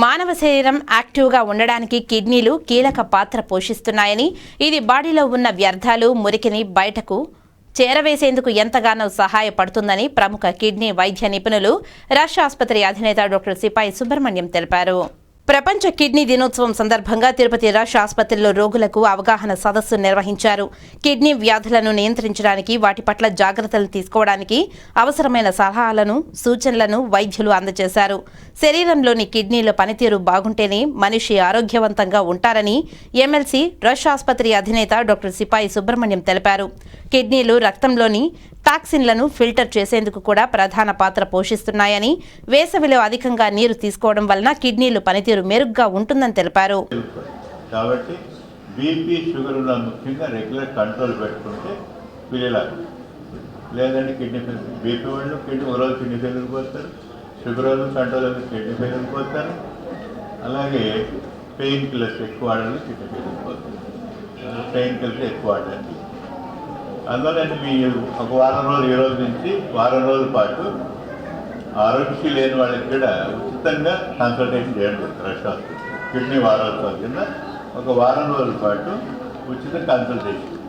మానవ శరీరం యాక్టివ్గా ఉండడానికి కిడ్నీలు కీలక పాత్ర పోషిస్తున్నాయని ఇది బాడీలో ఉన్న వ్యర్థాలు మురికిని బయటకు చేరవేసేందుకు ఎంతగానో సహాయపడుతుందని ప్రముఖ కిడ్నీ వైద్య నిపుణులు రష్యా ఆసుపత్రి అధినేత డాక్టర్ సిపాయి సుబ్రహ్మణ్యం తెలిపారు. ప్రపంచ కిడ్నీ దినోత్సవం సందర్భంగా తిరుపతి రష్ ఆసుపత్రిలో రోగులకు అవగాహన సదస్సు నిర్వహించారు. కిడ్నీ వ్యాధులను నియంత్రించడానికి వాటి పట్ల జాగ్రత్తలు తీసుకోవడానికి అవసరమైన సలహాలను సూచనలను వైద్యులు అందజేశారు. శరీరంలోని కిడ్నీల పనితీరు బాగుంటేనే మనిషి ఆరోగ్యవంతంగా ఉంటారని ఎమ్మెల్సీ రష్ ఆసుపత్రి అధినేత డాక్టర్ సిపాయి సుబ్రహ్మణ్యం తెలిపారు. కిడ్నీలు రక్తంలోని టాక్సిన్లను ఫిల్టర్ చేసేందుకు కూడా ప్రధాన పాత్ర పోషిస్తున్నాయని వేసవిలో అధికంగా నీరు తీసుకోవడం వలన కిడ్నీలు పనితీరు మెరుగ్గా ఉంటుందని తెలిపారు. కాబట్టి బీపీ షుగర్ ముఖ్యంగా రెగ్యులర్ కంట్రోల్ పెట్టుకుంటే పిల్లలకు లేదంటే కిడ్నీ ఫెయిల్ బీపీ వాళ్ళు కిడ్నీ ఒక కిడ్నీ ఫెయిల్ పోతారు షుగర్ వాళ్ళు కంట్రోల్ అయితే కిడ్నీ ఫెయిల్ పోతారు అలాగే పెయిన్ కిల్లర్స్ ఎక్కువ ఆడాలి కిడ్నీ ఫెయిల్ పోతారు. పెయిన్ కిల్లర్స్ ఎక్కువ ఆడాలి అందువల్ల మీరు ఒక వారం రోజులు ఈ రోజు నుంచి వారం రోజుల పాటు ఆరోగ్యశ్రీ లేని వాళ్ళకి కూడా ఉచితంగా కన్సల్టేషన్ చేయండి. రష్ కిడ్నీ వారోత్సవం కింద ఒక వారం రోజుల పాటు ఉచిత కన్సల్టేషన్